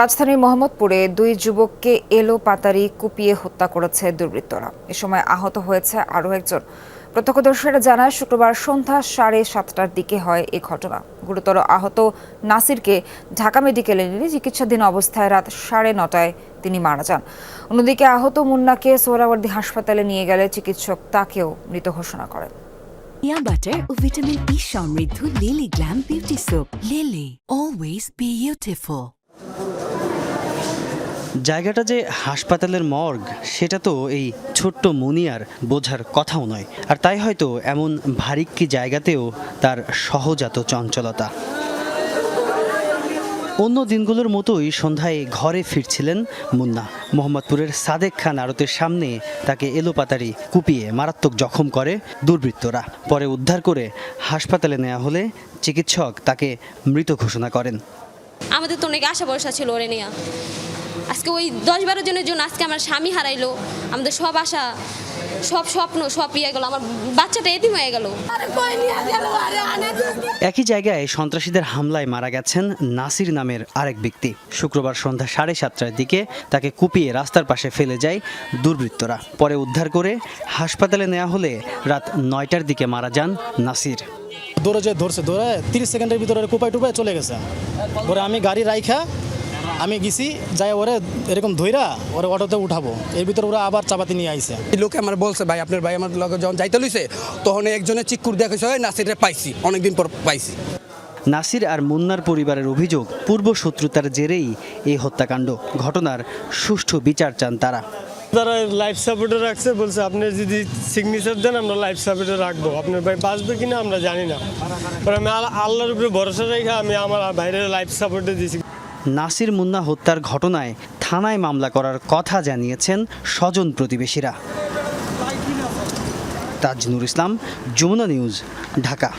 রাজধানীর মোহাম্মদপুরে দুই যুবককে এলো পাতারি কুপিয়ে হত্যা করেছে দুর্বৃত্তরা। এ সময় আহত হয়েছে আরও একজন। প্রত্যক্ষদর্শীরা জানায়, শুক্রবার সন্ধ্যা সাড়ে সাতটার দিকে হয় এ ঘটনা। গুরুতর আহত নাসিরকে ঢাকা মেডিকেলে নিলে চিকিৎসাধীন অবস্থায় রাত সাড়ে নটায় তিনি মারা যান। অন্যদিকে আহত মুন্নাকে সোহরাওয়ার্দী হাসপাতালে নিয়ে গেলে চিকিৎসক তাকেও মৃত ঘোষণা করেন। পিয়া বাটার ও ভিটামিন ই সমৃদ্ধ Lily glam beauty soap Lily always beautiful জায়গাটা যে হাসপাতালের মর্গ, সেটা তো এই ছোট্ট মুনিয়ার বোঝার কথাও নয়। আর তাই হয়তো এমন ভারিক্কি জায়গাতেও তার সহজাত চঞ্চলতা। অন্য দিনগুলোর মতোই সন্ধ্যায় ঘরে ফিরছিলেন মুন্না। মোহাম্মদপুরের সাদেক খান আড়তের সামনে তাকে এলোপাতারি কুপিয়ে মারাত্মক জখম করে দুর্বৃত্তরা। পরে উদ্ধার করে হাসপাতালে নেওয়া হলে চিকিৎসক তাকে মৃত ঘোষণা করেন। আমাদের তো অনেক আশা ভরসা ছিল ওরে নিয়ে। আজকে ওই দশ বারো জনের জন্য আজকে আমার স্বামী হারাইলো। আমাদের সব আশা সব স্বপ্ন সব ইয়ে গেল। আমার বাচ্চাটা এতিম হয়ে গেল। একই জায়গায় সন্ত্রাসীদের হামলায় মারা গেছেন নাসির নামের আরেক ব্যক্তি। শুক্রবার সন্ধ্যা সাড়ে সাতটার দিকে তাকে কুপিয়ে রাস্তার পাশে ফেলে যায় দুর্বৃত্তরা। পরে উদ্ধার করে হাসপাতালে নেওয়া হলে রাত নয়টার দিকে মারা যান নাসির। দৌড়ে যে ধরছে দৌড়ে তিরিশ সেকেন্ডের ভিতরে কোপায় টুপায় চলে গেছে। ওরে আমি গাড়ি রাইখা আমি গেছি যাই ওরে এরকম ধইরা ওরে অটোতে উঠাবো। এর ভিতরে ওরা আবার চাপাতি নিয়ে আইছে। লোকে আমার বলছে ভাই আপনার ভাই আমার লগে যখন যাইতে লইছে তখন একজনের চিকুর দেখেছে হয় নাসিরে পাইছি অনেকদিন পর পাইছি। নাসির আর মুন্নার পরিবারের অভিযোগ পূর্ব শত্রুতার জেরেই এই হত্যাকাণ্ড ঘটনার সুষ্ঠু বিচার চান তারা। তারা লাইফ সাপোর্টে রাখছে, বলছে, আপনি যদি সিগনেচার দেন, আমরা লাইফ সাপোর্টে রাখব। আপনার ভাই বাঁচবে কিনা, আমরা জানি না। আমি আল্লাহর উপরে ভরসা রেখে আমি আমার বাইরের লাইফ সাপোর্টে দিয়েছি নাসির মুন্না হত্যার ঘটনায় থানায় মামলা করার কথা জানিয়েছেন স্বজন প্রতিবেশীরা। তাজনুর ইসলাম, যমুনা নিউজ, ঢাকা।